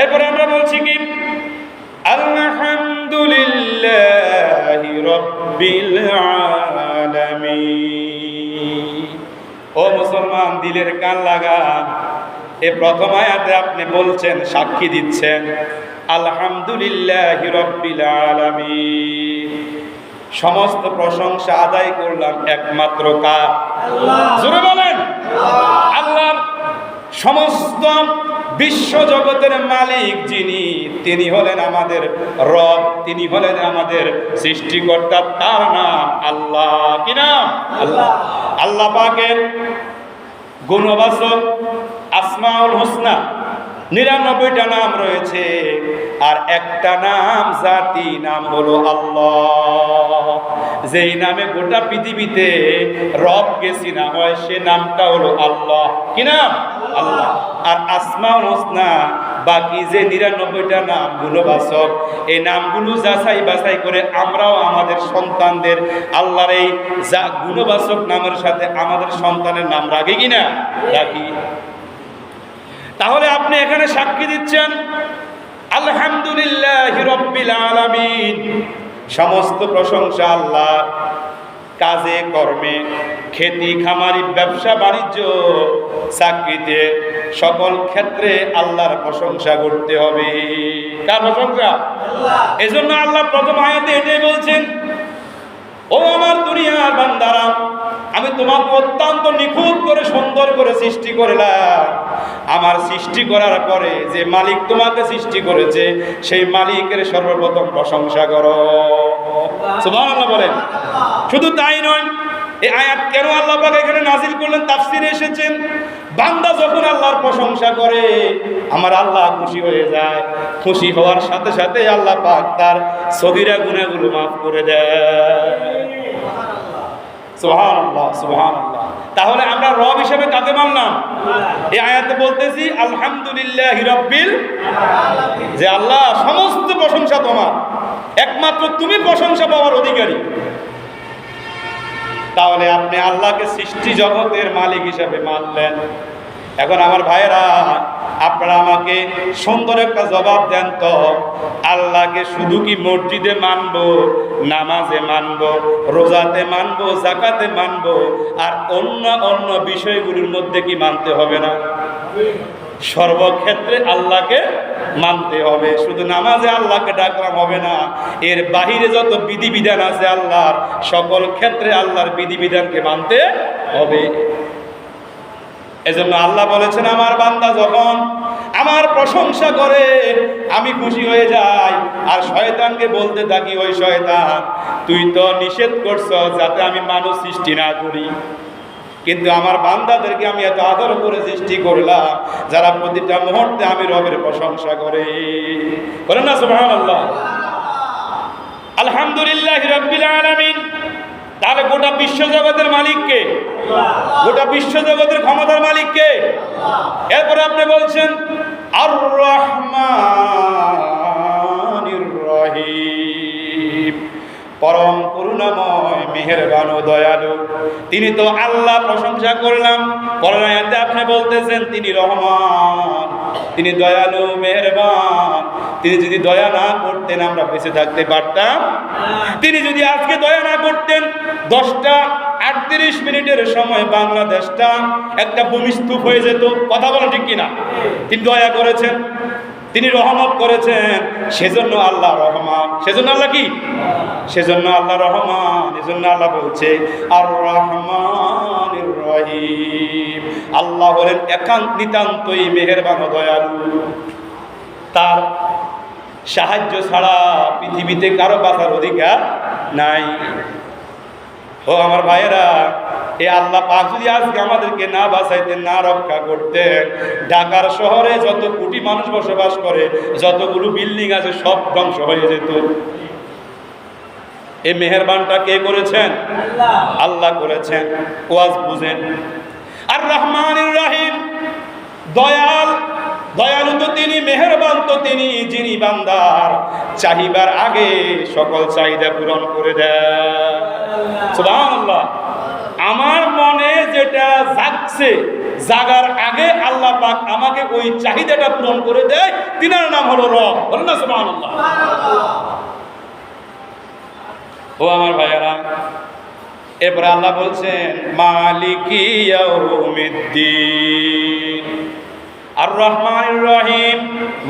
এরপরে আমরা বলছি কি? আলহামদুলিল্লাহ রব্বিল আলামিন। ও মুসলমান দিলের কান লাগান। এ প্রথম আয়াতে আপনি বলছেন সাক্ষী দিচ্ছেন আলহামদুলিল্লাহ রব্বিল আলামিন। সমস্ত প্রশংসা আদায় করলাম একমাত্র কার? জোরে বলেন। সমস্ত বিশ্ব জগতের মালিক যিনি তিনি হলেন আমাদের রব তিনি হলেন আমাদের সৃষ্টিকর্তা তার নাম আল্লাহ। কি নাম? আল্লাহ। আল্লাহ পাকের গুণবাচক আসমাউল হোসনা নিরানব্বইটা নাম রয়েছে আর একটা নাম জাতি নাম হলো আল্লাহ। যেই নামে গোটা পৃথিবীতে রবকে চিনা হয় সে নামটা হলো আল্লাহ। কি নাম? আল্লাহ। আর আসমাউল হোসনা, বাকি যে নিরানব্বইটা নাম গুণবাচক এই নামগুলো যাচাই বাছাই করে আমরাও আমাদের সন্তানদের আল্লাহর এই যা গুণবাচক নামের সাথে আমাদের সন্তানের নাম রাখি কিনা রাখি। তাহলে আপনি এখানে সাক্ষী দিচ্ছেন, আলহামদুলিল্লাহ রব্বিল আলামিন। সমস্ত প্রশংসা আল্লাহ। কাজে কর্মে খেতি খামারি ব্যবসা বাণিজ্য চাকরিতে সকল ক্ষেত্রে আল্লাহর প্রশংসা করতে হবে। কার প্রশংসা? এজন্য আল্লাহ প্রথম আয়াতে এটাই বলছেন ও আমার দুনিয়ার বান্দারা আমি তোমাকে অত্যন্ত নিখুঁত করে সুন্দর করে সৃষ্টি করলাম। আমার সৃষ্টি করার পরে যে মালিক তোমাকে সৃষ্টি করেছে, সেই মালিকের সর্বপ্রথম প্রশংসা করো। বলেন। শুধু তাই নয়, এই আয়াত কেন আল্লাহ পাক এখানে নাজিল করলেন? তাফসিরে এসেছেন, বান্দা যখন আল্লাহর প্রশংসা করে, আমার আল্লাহ খুশি হয়ে যায়। খুশি হওয়ার সাথে সাথে আল্লাহ পাক তার সগিরা গুনাহগুলো মাফ করে দেয়। সুবহানাল্লাহ সুবহানাল্লাহ। তাহলে আমরা রব হিসেবে কাকে মানলাম। এই আয়াতে বলতেছি, আলহামদুলিল্লাহ হিরব্বিল যে আল্লাহ সমস্ত প্রশংসা তোমার। একমাত্র তুমি প্রশংসা পাওয়ার অধিকারী। তাহলে আপনি আল্লাহকে সৃষ্টি জগতের মালিক হিসাবে মানলেন। এখন আমার ভাইয়েরা আপনারা আমাকে সুন্দর একটা জবাব দেন তো। আল্লাহকে শুধু কি মসজিদে মানব, নামাজে মানব, রোজাতে মানব জাকাতে মানব, আর অন্য অন্য বিষয়গুলির মধ্যে কি মানতে হবে না? সর্বক্ষেত্রে আল্লাহকে মানতে হবে। শুধু নামাজে আল্লাহকে ডাকলাম হবে না। এর বাহিরে যত বিধিবিধান আছে আল্লাহর, সকল ক্ষেত্রে আল্লাহর বিধিবিধানকে মানতে হবে। এজন্য আল্লাহ বলেছেন, আমার বান্দা যখন আমার প্রশংসা করে, আমি খুশি হয়ে যাই। আর শয়তানকে বলতে থাকি, ওই শয়তান, তুই তো নিষেধ করছ যাতে আমি মানুষ সৃষ্টি না করি। কিন্তু আমার বান্দাদেরকে আমি এত আদর করে সৃষ্টি করলাম, যারা প্রতিটা মুহূর্তে আমি রবের প্রশংসা করে। করেন না, সুবহানাল্লাহ। আলহামদুলিল্লাহ রব্বিল তাহলে গোটা বিশ্ব জগতের মালিককে? গোটা বিশ্ব জগতের ক্ষমতার মালিককে? এরপরে আপনি বলছেন আর রহমানির রহিম পরম করুণাময়, মেহেরবান ও দয়ালু। তিনি তো আল্লাহ প্রশংসা করলাম। পরনায়াতে আপনি বলতেছেন, তিনি রহমান, তিনি দয়ালু, মেহেরবান। তিনি যদি দয়া না করতেন, আমরা বেঁচে থাকতে পারতাম। তিনি যদি আজকে দয়া না করতেন, দশটা আটত্রিশ মিনিটের সময় বাংলাদেশটা একটা ভূমিস্তূপ হয়ে যেত। কথা বলা ঠিক কিনা? তিনি দয়া করেছেন, তিনি রহমত করেছেন। সেজন্য আল্লাহ রহমান। সেজন্য আল্লাহ কি? সেজন্য আল্লাহ রহমান। এজন্য আল্লাহ বলছে আর রহমান রহিম। আল্লাহ হলেন একান্ত নিতান্তই মেহেরবান দয়ালু। তার সাহায্য ছাড়া পৃথিবীতে কারও বাঁচার অধিকার নাই। ও আমার ভাইয়েরা এ আল্লাহ পাক যদি আজকে আমাদেরকে না বাঁচাইতেন না রক্ষা করতেন ঢাকার শহরে যত কোটি মানুষ বসবাস করে যতগুলো বিল্ডিং আছে সব ধ্বংস হয়ে যেত। এই মেহেরবানটা কে করেছেন? আল্লাহ। করেছেন। ওয়াজ বুঝেন। আর রহমান রাহিম দয়াল দয়ালু তো তিনি, মেহেরবান তো তিনি, যিনি বান্দার। চাহিবার আগে সকল চাহিদা পূরণ করে দেয় আমার মনে যেটা জাগছে, জাগার আগে আল্লাহ পাক আমাকে ওই চাহিদাটা পূরণ করে দেয়। তিনার নাম হলো রব। বলেন না সুবহানাল্লাহ। ও আমার ভাইয়ারা, এরপর আল্লাহ বলছেন, মালিকি ইয়াউমিদ্দিন। আর রহমান রহিম,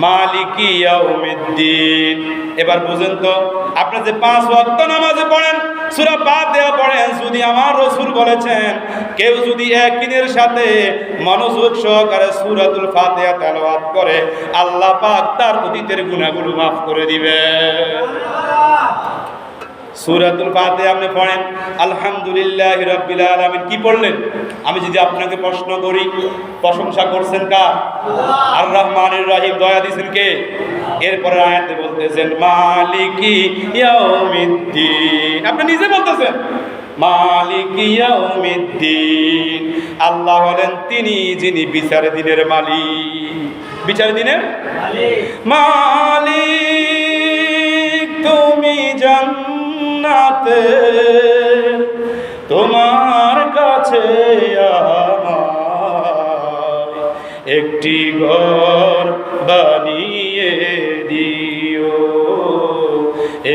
মালিকি ইয়াউমিদ্দিন। এবার বুঝেন তো, আপনি যে পাঁচ ওয়াক্ত নামাজে পড়েন, সূরা ফাতিহা পড়েন, যদি আমার রাসূল বলেছেন, কেউ যদি একদিনের সাথে মনোযোগ সহকারে সূরাতুল ফাতিহা তেলাওয়াত করে, আল্লাহ পাক তার অতীতের গুণাগুলো মাফ করে দিবেন। সুরাতুল ফাতে আপনি পড়েন আলহামদুলিল্লাহ রব্বিল আলামিন। কি পড়লেন? আমি যদি আপনাকে প্রশ্ন করি প্রশংসা করছেন কার? আর রহমানের রহিম দয়া দিছেন কে? এরপরে আয়াতে বলতেছেন মালিকি ইয়াউমিদ্দিন। আপনি নিজে বলতেছেন মালিকি ইয়াউমিদ্দিন। আল্লাহ হলেন তিনি যিনি বিচার দিনের মালিক। বিচার দিনের? মালিক। তুমি জান্নাতে তোমার কাছে আমার একটি ঘর বানিয়ে দিও।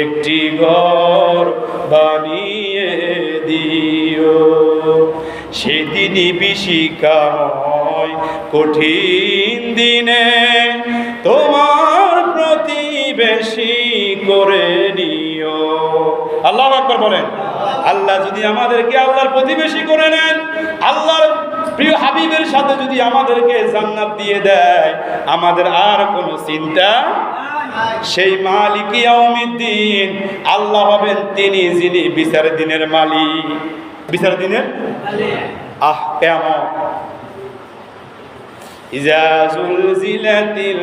একটি ঘর বানিয়ে দিও। সেদিনই বিশিকাময় কঠিন দিনে তোমার প্রতিবেশী করে নিও। আল্লাহ আকবর বলেন। আল্লাহ যদি আমাদেরকে আল্লাহর প্রতিবেশী করে নেন, আল্লাহর প্রিয় হাবিবের সাথে যদি আমাদেরকে জান্নাত দিয়ে দেয়, আমাদের আর কোনো চিন্তা সেই মালিক আল্লাহ হবেন তিনি যিনি বিচার দিনের মালিক। বিচার দিনের আহ কেমন ইজা জুলজিলাতিল